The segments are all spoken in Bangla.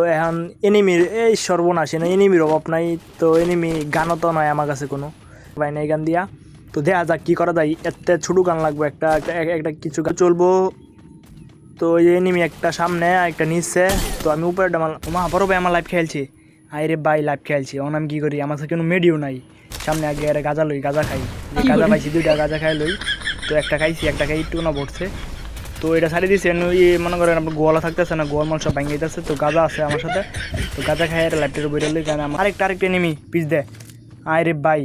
তো এখন এনিমির এই সর্বনাশ না এনিমির অভাব নাই তো এনিমি গানও তো নয় আমার কাছে কোনো। ভাই নাই গান দিয়া। তো দেখা যাক কী করা যায়। একটা ছোটো গান লাগবে একটা একটা কিছু গান চলবো। তো এই এনিমি একটা সামনে একটা নিচে। তো আমি উপরে আমার মা বড় ভাই আমার লাইভ খেলছি। আরে ভাই লাইফ খেলছি। এখন আমি কী করি? আমার কাছে কোনো মেডিও নাই। সামনে আগে আরে গাজা লই গাজা খাই। গাজা পাইছি দুইটা গাজা খাই লই। তো একটা খাইছি একটা খাই একটু না পড়ছে তো এটা ছাড়িয়ে দিয়েছে ইয়ে মনে করেন আপনার গোয়ালা থাকতেছে না গোয়াল মাংস ভাঙিয়ে দিতেছে, তো গাজা আছে আমার সাথে। তো গাজা খাই আর ল্যাপটের বইটা লই কারণ আমার আরেকটা আরেকটা নেমি পিস দে। আয় আরে ভাই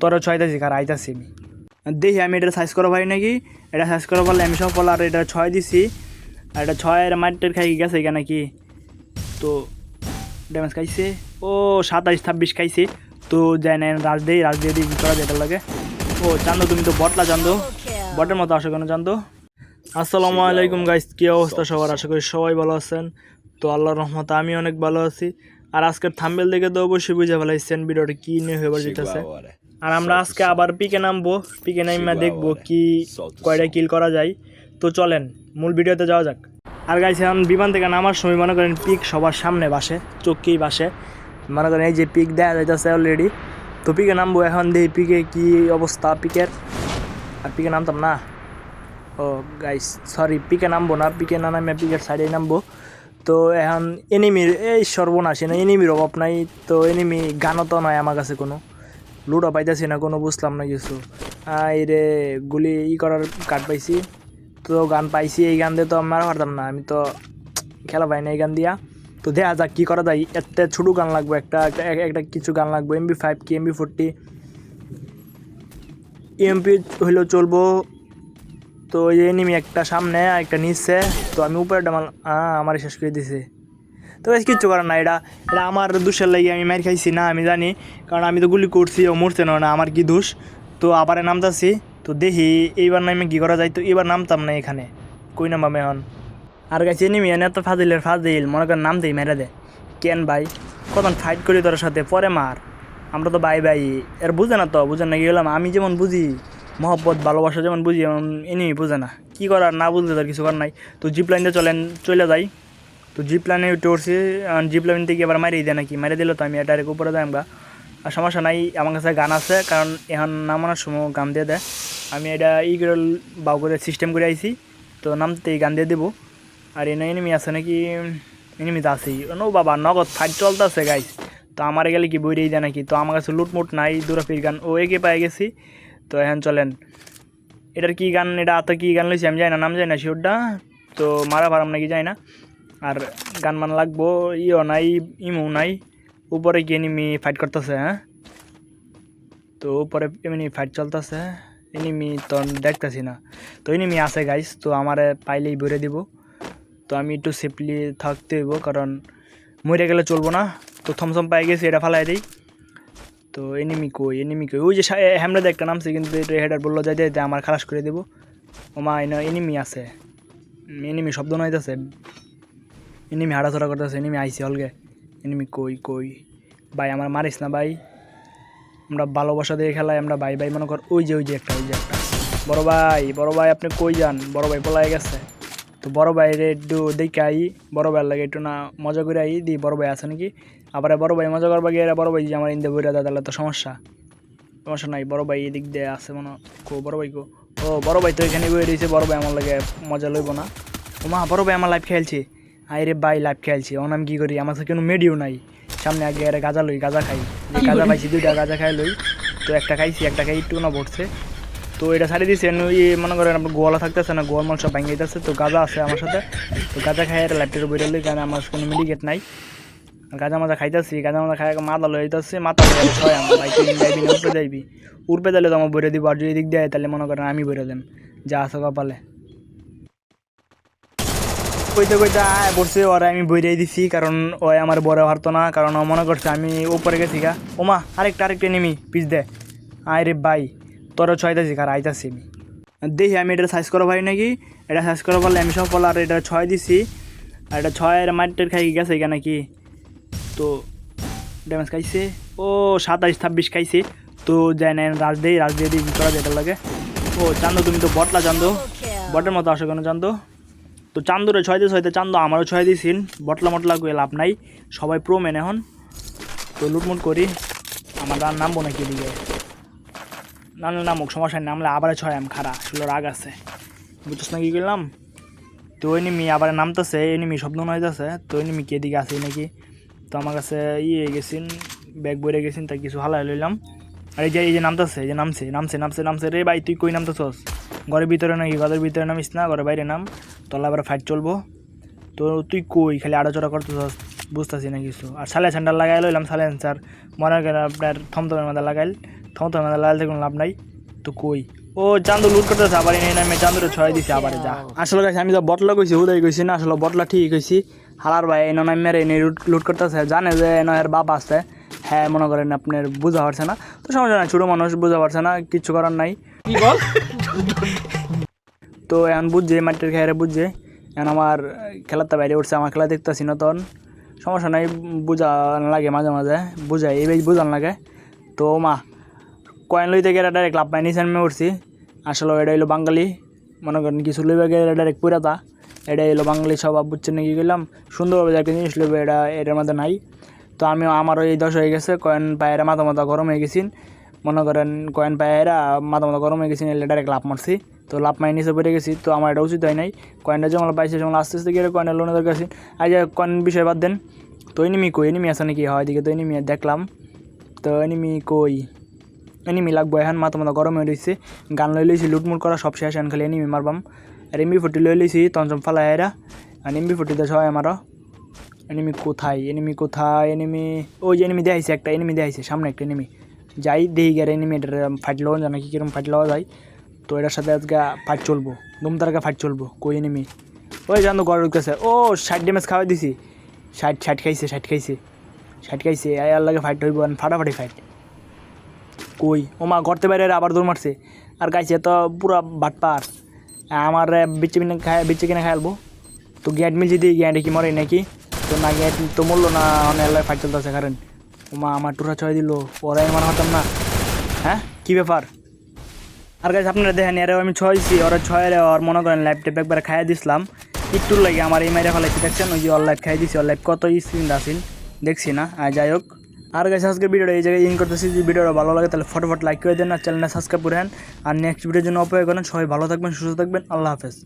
তোরা ছয়তাছি কার আইতাছি আমি। দেখি, আমি এটা সাইজ করা ভাই নাকি? এটা সাইজ করা পারলে আমি সব বল আর এটা ছয় দিছি। আর এটা ছয়ের মাটির খাই গেছে কেন কি তো ড্যামেজ খাইছে। ও সাতাইশ ছাব্বিশ খাইছে। তো যাই না রাজ দেই, রাজ দিয়ে দিই, করা যেটা লাগে। ও, চান্দো, তুমি তো বটলা চান্দো। বটের মতো আসো কেন চান্দো? আসসালামু আলাইকুম গাইস কি অবস্থা সবার? আশা করি সবাই ভালো আছেন। তো আল্লাহর রহমতে আমি অনেক ভালো আছি। আর আজকের থাম্বেল দেখে তো অবশ্যই বুঝে ফেলাইছেন ভিডিওটা কি নিয়ে হয়ে যেতেছে। আর আমরা আজকে আবার পিকে নামবো। পিকে নামা দেখব কি কয়টা কিল করা যায়। তো চলেন মূল ভিডিওতে যাওয়া যাক। আর গাইস এখন বিমান থেকে নামার সময় মনে করেন পিক সবার সামনে বাসে চোখকেই বাসে। মনে করেন এই যে পিক দেখা যাইতেছে অলরেডি তো পিকে নামবো এখন দেখি পিকে কি অবস্থা পিকের আর পিকে নামতাম না। ও গাইস সরি পিকে নামবো না, পিকে না নামে পিকের সাইডে নামবো। তো এখন এনিমির এই সর্বনাশ না এনিমির অভাব নাই, তো এনিমি গানও তো নয় আমার কাছে কোনো। লুডো পাইতেছি না, কোনো বুঝলাম না কিছু। এই রে গুলি ই করার কাট পাইছি। তো গান পাইছি, এই গান দিয়ে তো আমি মারা পারতাম না, আমি তো খেলা পাই না এই গান দিয়া। তো দেখা যাক কী করা যায়, একটা ছোটো গান লাগবে, একটা একটা কিছু গান লাগবে এমবি ফাইভ কি এমবি ফোরটি এমপি হইলেও চলবো। তো এই এনিমি একটা সামনে একটা নিচে। তো আমি উপরে আমার আমার শেষ করে দিছে। তো বেশ কিচ্ছু করার না এটা এটা আমার দোষের লাগে আমি মার খাইছি না, আমি জানি। কারণ আমি তো গুলি করছি, ও মরছে না আমার কি দোষ? তো আবার নামতাছি। তো দেখি, এইবার নামে কি করা যায়? তো এবার নামতাম না এখানে। কই নামাম এখন? আর গাছ এনিমি এনে তো ফাজিলের ফাজিল, মনে করেন নামতেই মেরে দে। কেন ভাই? কখন ফাইট করি তোর সাথে? পরে মার। আমরা তো বাই বাই এর বুঝে না তো বুঝে না গেলাম আমি যেমন বুঝি। মহব্বত, ভালোবাসা যেমন বুঝি, এমন এনিমি বুঝে না। কী করার না বুঝলে তার কিছু করার নাই। তো জিপ লাইন চলেন, চলে যাই। তো জিপ লাইনে উঠে জিপ লাইন থেকে এবার মারিয়ে দেয় নাকি? মারিয়ে দিল তো আমি ডাইরেক্ট উপরে যাই আমরা। আর সমস্যা নাই, আমার কাছে গান আছে, কারণ এখন নামানোর সময় গান দিয়ে দেয়। আমি এটা ই করে বাউ করে সিস্টেম করে আইছি, তো নামতেই গান দিয়ে দেবো। আর এনে এনিমি আছে নাকি? এনিমি তো আছেই। নো বাবা, নগদ ফাইট চলতেছে গাইস তো আমার গেলে কি বইরেই দেয় নাকি? তো আমার কাছে লুটমুট নাই দুরাফির গান ও একে পাই গেছি। তো এখন চলেন। এটার কি গান, এটা আতো কি গান লইছি আমি জানি না, নাম যাই না শিওরটা। তো মারা পারাম নাকি যাই না। আর গান মান লাগবো ইও নাই, ইমো নাই। উপরে কি এনিমি ফাইট করতেছে হ্যাঁ? তো উপরে এমনি ফাইট চলতেছে। এনিমি তো দেখতেছি না। তো এনিমি আছে গাইস তো আমারে পাইলেই ভরে দিব। তো আমি একটু সেফলি থাকতে হইব, কারণ মরে গেলে চলবো না। তো থমসম পাই গেছি, এটা ফালাই দিই। তো এনিমি কই এনিমি কই ওই যে হ্যামরাতে একটা নামছে, কিন্তু এটা হেডার বলল, যাই যাইতে আমার খালাস করে দেবো। ওমা এনে এনিমি আছে। এনিমি শব্দ নইতেছে। এনিমি হাঁটাচড়া করতেছে এনিমি আইসি অলগে। এনিমি কই কই? ভাই, আমার মারিস না, ভাই। আমরা ভালোবাসা দিয়ে খেলাই, আমরা ভাই ভাই মনে কর, ওই যে ওই যে একটা, ওই যে একটা। বড় ভাই বড় ভাই, আপনি কই যান? বড় ভাই পলাই গেছে। তো বড় ভাইরে একটু দেখে আই বড় ভাইয়ের লাগে একটু না মজা করে আই দি বড় ভাই আছে নাকি? আবার বড় ভাই মজা করবা গিয়ে বড় ভাই যে আমার ইন্দে বইরা তাহলে তো সমস্যা। সমস্যা নাই বড় ভাই এদিক দিয়ে আছে মনে কো বড় ভাই কো? ও বড় ভাই তো এখানে বই রয়েছে বড় ভাই আমার লাগে মজা লইব না। ও মা বড় ভাই আমার লাইফ খেলছে। আই রে ভাই লাইফ খেলছি। ও আমি কী করি? আমার কাছে কোনো মেডিও নাই। সামনে আগে আরে গাজা লই গাজা খাই। গাজা পাইছি দুইটা গাজা খাই লই। তো একটা খাইছি একটা খাই একটু না পড়ছে তো এটা ছাড়িয়ে দিয়েছে ওই মনে করেন আপনার গোয়ালা থাকতেছে না গোয়াল মাংস ভাঙিয়ে দিতেছে, তো গাজা আছে আমার সাথে। তো গাঁজা খাই আর ল্যাপটের বইটা লই কারণ আমার কোনো মেডিকেট নাই। গাঁজা মাজা খাইতেছি, গাজা মাজা খাই মাথা লই যাইতেছে মাথা লই ছয় আমার তুই যাইবি না, উপরে যাইবি। উপরে দিলে তো আমার বইরে দিব, আর যদি দিক দেয় তাহলে মনে করেন আমি বইরে দেন, যা আছে কপালে কইতে কইতে আয়, পড়ছে, ওরা আমি বই বইরাই দিছি, কারণ ওই আমার বড় হারতো না, কারণ ও মনে করছে আমি উপরে গেছি গা। ওমা, আরেকটা আরেকটা নেমি, পিস দে। আয় রে ভাই। তোরা ছয়তাছি কার আইতাছি আমি। দেখি, আমি এটা সাইজ করা পারি নাকি? এটা সাইজ করা পারলে আমি সব আর এটা ছয় দিছি, আর এটা ছয়ের মাটির খাই গেছে কেন কি তো ড্যামেজ খাইছে। ও, সাতাইশ, ছাব্বিশ খাইছে। তো যাই না রাজ দেই, রাজ দিয়ে দিই করা যেটা লাগে। ও, চান্দো, তুমি তো বটলা চান্দো। বটের মতো আসো কেন চান্দো। তো চান্দুরে ছয় দিয়ে ছয়তে চান্দু আমারও ছয় দিয়েছিন বটলা মটলা করে লাভ নাই। সবাই প্রো মেন এখন। তো লুটমুট করি। আমার নামবো নাকি এদিকে? না না নামুক, সমস্যা নামলে আবার ছয় আম খারা আসলে রাগ আছে। বুঝছিস না কি করলাম তো ওই নিমি আবার নামতেছে এই নিমি শব্দ হইতেছে, তো ওই নিমি কে দিকে আছে নাকি? তো আমার কাছে ইয়ে গেছিন, ব্যাগ বইরে গেছিন, তাই কিছু হালাই লইলাম। আর এই যে এই যে নামতেছে, এই যে নামছে নামছে নামছে নামছে, রে ভাই, তুই কই নামতেছস? ঘরের ভিতরে নাকি, ঘরের ভিতরে নামিস না, ঘরের বাইরে নাম তলা আবার ফাইট চলবো। তো তুই কই, খালি আড়াচড়া করতেছস? বুঝতেছি না কিছু। আর সালে স্যান্ডার লাগাই লইলাম সালে স্যার মনে করেন আপনার থমথমের মধ্যে লাগাইল। থমথমের মধ্যে লাগাইল কোনো লাভ নাই। তো কই? ও চান্দু লুট করতেছে আবার এই নামে চান্দুরে ছয় দিছে আবার যা। আসলে গাছ আমি যা বটলা কইছি উদয় কইছি না আসলে বটলা ঠিক কইছি। হালার ভাই এই নামে মেরে এনে লুট লুট করতেছে। জানে যে নয়ের বাপ আছে। হ্যাঁ মনে করেন আপনার বুঝা পারছে না। তো সমস্যা নাই ছোটো মানুষ বুঝা পারছে না কিচ্ছু করার নাই। কি বল? তো এখন বুঝছে মাটির খেয়ারে বুঝছে। এখন আমার খেলাতে বাইরে উঠছে আমার খেলা দেখতেছি না তখন। সমস্যা নাই বোঝা লাগে মাঝে মাঝে বুঝাই, এই বুঝান লাগে। তো মা, কয়েন লইতে গেলে ডাইরেক্ট লাভ পাইনি আমি উঠছি আসলে এটা হইল বাঙালি, মনে করেন কিছু লইবে গেলে ডাইরেক্ট পুরাতা। এটা হইল বাঙালি স্বভাব, বুঝছেন নাকি গেলাম সুন্দরভাবে একটা জিনিস লইবে, এটা এটার মধ্যে নাই। তো আমি আমারও এই দশ হয়ে গেছে, কয়েন পায়ের মাথা মাথা গরম হয়ে গেছিন মনে করেন কয়েন পায়েরা মাথা মাথা গরম হয়ে গেছিন এলে ডাইরেক্ট লাভ মারছি। তো লাভ মাই নিচে পড়ে গেছি, তো আমার এটা উচিত হয় নাই। কয়েনটা যেমন পাইছে যেমন আস্তে আস্তে গিয়ে কয়েনের লোনে দরকার আছে যে কয়েন বিষয় বাদ দেন, তো এনিমি কই? এনিমি আছে নাকি? হয় দিকে তো এনিমি দেখলাম। তো এনিমি কই? এনিমি লাগবো এখন, মাথা মাথা গরম হয়ে রয়েছে গান লই লইছি, লুটমুট করা সব শেষ, এখন খালি এনিমি মারবাম। আর এমবি ফুটি লই লইছি, তঞ্চম ফালা এরা আর এমবি ফুটিতে সবাই আমারও। এনিমি কোথায়? এনিমি কোথায়? এনিমি ওই এনিমি দেখাইছে একটা এনিমি দেখাইছে, সামনে একটা এনিমি যাই দেখি গেলে এনিমি এটার ফাইট লওয়া যায় নাকি কীরকম ফাইট লওয়া যায়। তো এটার সাথে আজকে ফাইট চলবো। দুমতারকা ফাইট চলবো, কই এনিমি ওই জানো গড় ঢুকতেছে ও, ষাট ড্যামেজ খাওয়াই দিছি। ষাট ষাট খাইছে ষাট খাইছে। ষাট খাইছে আর লাগে ফাইট হইব ফাটাফাটি ফাইট কই? ও মা, ঘরতে বাইরে আবার দৌড় মারছে। আর গাইছে তো পুরা বাটপার আমার বিচ্ছে কিনে খায় বিচ্ছে কিনে খাইলবো তো গ্যাট মিল যদি, গ্যাট কি মরে নাকি? তো না, গ্যাট তো মরলো না অনেক ফাইট চলতেছে, কারণ। ও মা আমার টুরা ছয় দিল। ওরাই মনে হতাম না। হ্যাঁ? কী ব্যাপার? আর গাছ আপনারা দেখেন, এরাও আমি ছয় দিছি, ওরা ছয় রে ওর মনে করেন ল্যাপটপ একবার খাইয়ে দিছিলাম। একটু লাগে আমার এই মাইরে ফেলাইছি দেখছেন? ওই যে অল লাইফ খাই দিছি অল লাইফ কত স্ক্রিন আসিল দেখছি না। আর যাই হোক। আর গাছ আজকের ভিডিওটা এই জায়গায় ইন করতেছি। যদি ভিডিওটা ভালো লাগে, তাহলে ফটোফট লাইক করে দেন আর চ্যানেলটা সাবস্ক্রাইব করে আর নেক্সট ভিডিওর জন্য অপেক্ষা করেন। সবাই ভালো থাকবেন, সুস্থ থাকবেন। আল্লাহ হাফেজ।